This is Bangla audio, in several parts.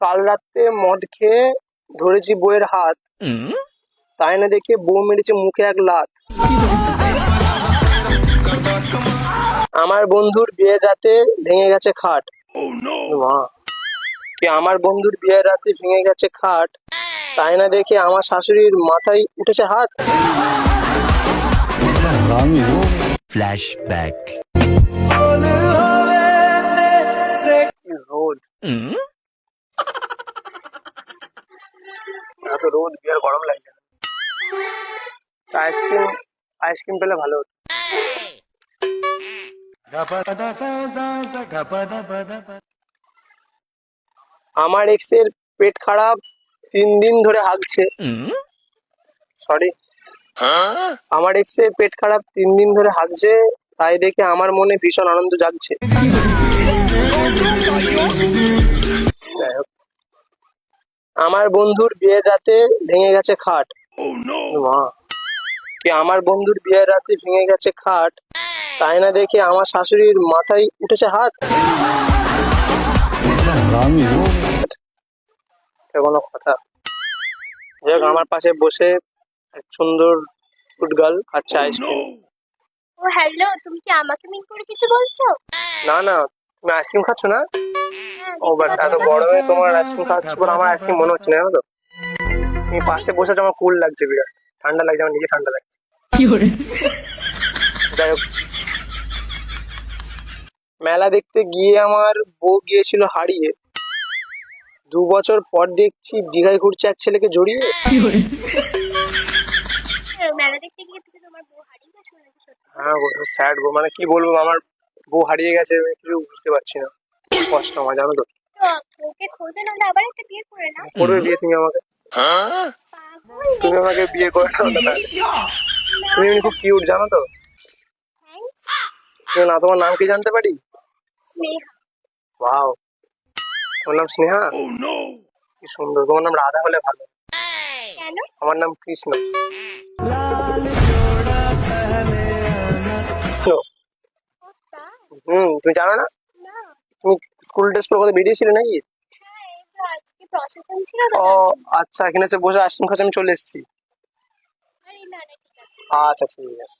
কাল রাত্রে মদ খেয়ে ধরেছি বউয়ের হাত। তাই না দেখে বউ মেরেছে মুখে এক লাত আমার বন্ধুর বিয়ের রাতে ভেঙে গেছে খাট। কি আমার বন্ধুর বিয়ের রাতে ভেঙে গেছে খাট? তাই না দেখে আমার শাশুড়ির মাথায় উঠেছে হাত? ফ্ল্যাশব্যাক আইসক্রিম পেলে ভালো হতো। আমার এক্সের পেট খারাপ তিন দিন ধরে হাগছে। সরি আমার এক্সের পেট খারাপ তিন দিন ধরে হাগছে তাই দেখে আমার মনে ভীষণ আনন্দ জাগছে। আমার বন্ধুর বিয়ের রাতে ভেঙে গেছে খাট। মা। কি আমার বন্ধুর বিয়ের রাতে ভেঙে গেছে খাট? তাই না দেখে আমার শাশুড়ির মাথায় উঠেছে হাত? কোনো কথা। যাই হোক আমার পাশে বসে এক সুন্দর ফুটগাল আচ্ছা আইসক্রিম ও হ্যালো তুমি কি আমাকে মিন করে কিছু বলছো? না না তুমি আইসক্রিম খাচ্ছ না? হ্যাঁ, ও বাট এত গরমে তোমার আইসক্রিম খাচ্ছ বলে আমার আইসক্রিম মনে হচ্ছে না জানো তো? তুমি পাশে বসে আমার কুল লাগছে বিরাট। ঠান্ডা লাগছে আমার নিজে ঠান্ডা লাগছে। যাই হোক। মেলা দেখতে গিয়ে আমার বউ গিয়েছিল হারিয়ে। দু বছর পর দেখছি দীঘায় ঘুরছে এক ছেলেকে জড়িয়ে। হ্যাঁ, মেলা দেখতে গিয়ে তোমার বউ হারিয়ে গেছো হ্যাঁ স্যাড গো। মানে কি বলব আমার বউ হারিয়ে গেছে আমি কিছু বুঝতে পারছি না। খুব কষ্ট আমার জানো তো। তো ওকে খোঁজে নাহলে আবার একটা বিয়ে করে নাও। করবে বিয়ে তুমি আমাকে। তুমি আমাকে বিয়ে করে নাও তাহলে। তুমি এমনি খুব কিউট জানো তো? না তোমার নাম কি জানতে পারি? স্নেহা। ওয়াও তোমার নাম স্নেহা? কি সুন্দর তোমার নাম রাধা হলে ভালো। আমার নাম কৃষ্ণ। হুম তুমি জানো না? না। তুমি স্কুল ড্রেস পরে কোথাও বেরিয়েছিলে নাকি? হ্যাঁ ও আচ্ছা এখানে বসে আইসক্রিম খাচ্ছি আমি চলে এসেছি। আচ্ছা ঠিক আছে।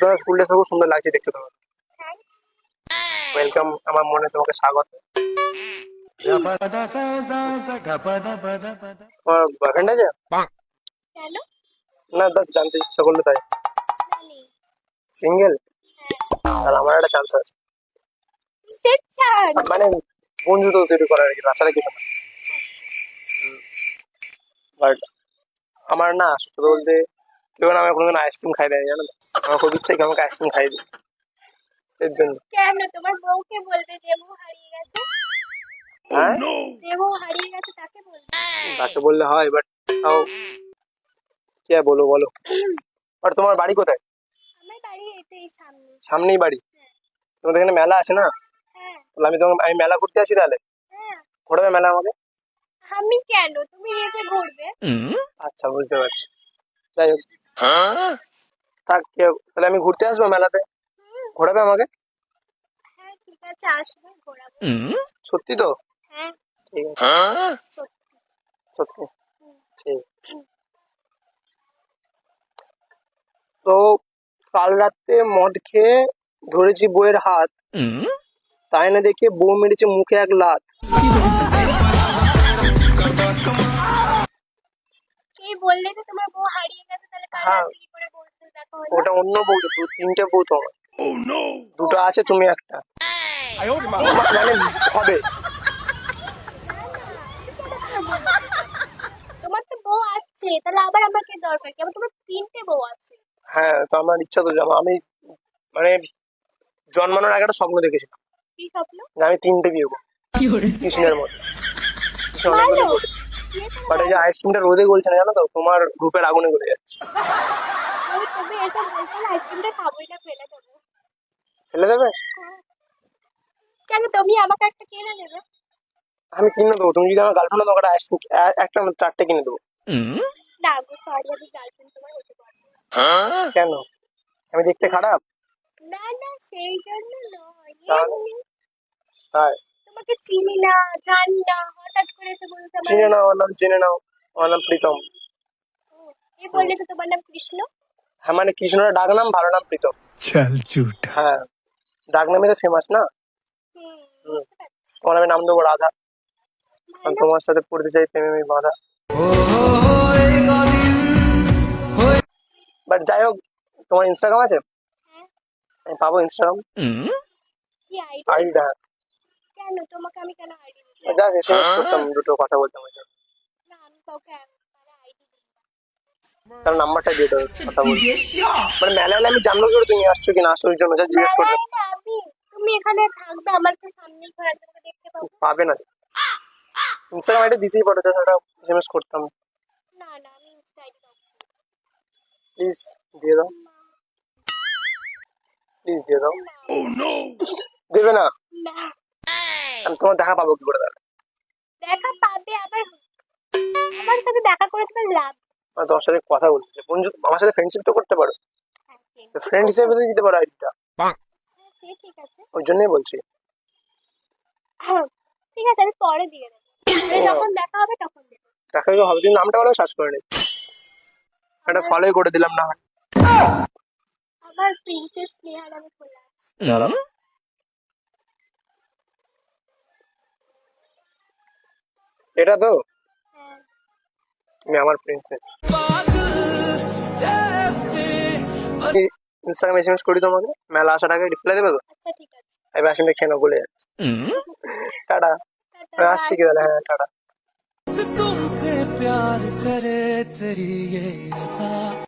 তোমার স্কুল ড্রেস খুব সুন্দর লাগছে দেখতে তোমার। ওয়েলকাম আমার মনে তোমাকে স্বাগত। বয়ফ্রেন্ড আছে? না বাস জানতে ইচ্ছা করল তাই। সিঙ্গেল আর আমার একটা চান্স আছে। মানে বন্ধুত্ব তৈরি করার আর কি? তাছাড়া কিছু না। বাট আমার না সত্যি বলতে কেউ না আমাকে কোনোদিন আইসক্রিম খাই দেয় জানো? আমার খুব ইচ্ছে কেউ আমাকে আইসক্রিম খাই দিই এর জন্য। কেন? তোমার বউকে বলবে যে বউ হারিয়ে গেছে। হ্যাঁ? যে বউ হারিয়ে গেছে তাকে বলবে। তাকে বললে হয় বাট তাও কি আর বলব বলো? আর তোমার বাড়ি কোথায়? আমার বাড়ি এই সামনে। সামনেই বাড়ি? তোমাদের এখানে মেলা আছে না? হ্যাঁ। তাহলে আমি তোমাকে আমি মেলা ঘুরতে আছি তাহলে? হ্যাঁ। ঘোরাবে মেলা আমাকে আমি কেন? তুমি এসে ঘুরবে। আচ্ছা বুঝতে পারছি। যাই হোক। থাক তাহলে আমি ঘুরতে আসব মেলাতে। ঘোরাবে আমাকে? হ্যাঁ ঠিক আছে আসবে ঘোরাবো। সত্যি তো? হ্যাঁ। ঠিক আছে। সত্যি। সত্যি ঠিক। তো কাল রাত্রে মদ খেয়ে ধরেছি বউয়ের হাত। তাই না দেখে বউ মেরেছে মুখে এক লাত। বললে যে তোমার বউ হারিয়ে কাল হ্যাঁ। ওটা অন্য বউ দু তিনটে বউ তো আমার। দুটো আছে তুমি একটা। মানে হবে। তোমার তো বউ আছে তাহলে আবার আমাকে দরকার কি? আমার তোমার তিনটে বউ আছে। হ্যাঁ তো আমার ইচ্ছা তো যাব আমি মানে জন্মানোর আগে একটা স্বপ্ন দেখেছিলাম। কি স্বপ্ন? আমি তিনটে বিয়ে করব। কৃষ্ণের মতো। বাট এই যে আইসক্রিমটা রোদে গলছে না জানো তো? তোমার রূপের আগুনে গলে যাচ্ছে। আমি তুমি এটা বলছো না আইসক্রিমটা খাবোই না ফেলে দেবে। হ্যাঁ। কেন তুমি আমাকে একটা কিনে দেবে? আমি কিনে দেবো। তুমি যদি আমার গার্লফ্রেন্ড তোমাকে আইসক্রিম একটা চারটে কিনে দেবো। না গো সরি আমি গার্লফ্রেন্ড তোমার হতে পারব কেন? আমি দেখতে খারাপ? না না সেই জন্য নয়। তাই? তোমাকে চিনি না জানি না হঠাৎ চিনে নাও আমার নাম চিনে নাও আমার নাম প্রীতম। এই বললে যে তোমার নাম কৃষ্ণ? হ্যাঁ মানে কৃষ্ণের ডাক নাম ভালো নাম প্রীতম। চাল চুট। হ্যাঁ ডাক নামে তো ফেমাস না? তোমার আমি নাম দেবো রাধা। আমি তোমার সাথে পড়তে চাই প্রেমে আমি বাধা। বাট যাই হোক তোমার ইনস্টাগ্রাম আছে? হ্যাঁ। আমি পাবো ইনস্টাগ্রাম আইডিটা হ্যাঁ। কেন? তোমাকে আমি কেন আইডি জাস্ট এসএমএস করতাম দুটো কথা বলতাম ওই জন্য। না না। তার নাম্বারটা দিয়ে দেবো কথা বলতে মানে মেলা হলে আমি জানব কি তুমি আসছো কি না আসছো ওই জন্য যা জিজ্ঞেস করলাম। না, না, তুমি এখানে থাকবে আমার তো সামনেই ঘর তোমাকে দেখতে পাবো। পাবে না। ইনস্টাগ্রাম আইডি দিতেই পারো একটা এসএমএস করতাম। না না আমি ইনস্টা আইডি প্লিজ দিয়ে দাও। প্লিজ দিয়ে দাও। দেবে না। না। আমি তোমার দেখা পাবো কি করে তাহলে? দেখা পাবে আবার আমার সাথে দেখা করে তোমার লাভ। মানে তোমার সাথে কথা বলছে। বন্ধু আমার সাথে ফ্রেন্ডশিপ তো করতে পারো। ফ্রেন্ড হিসেবে তো দিতে পারো আইডিটা হ্যাঁ, ঠিক আছে। ওই জন্যই বলছি। হ্যাঁ, ঠিক আছে আমি পরে দিয়ে দেবো। পরে যখন দেখা হবে তখন দেবো। দেখা হবে তুমি নামটা বলো সার্চ করে নেই একটা ফলোই করে দিলাম না হয়। আমার প্রিন্সেস স্নেহা নামে খোলা আছে। এটা তো হ্যাঁ তুমি আমার প্রিন্সেস ইনস্টাগ্রামে এসএমএস করি তোমাকে মেলা আসার আগে রিপ্লাই দেবে তো আচ্ছা ঠিক আছে এবার আসলে খেয়ে নাও বলে যাচ্ছে টাটা টাটা, আমি আসছি কি তাহলে হ্যাঁ টাটা तुमसे प्यार करे तेरी ये अदा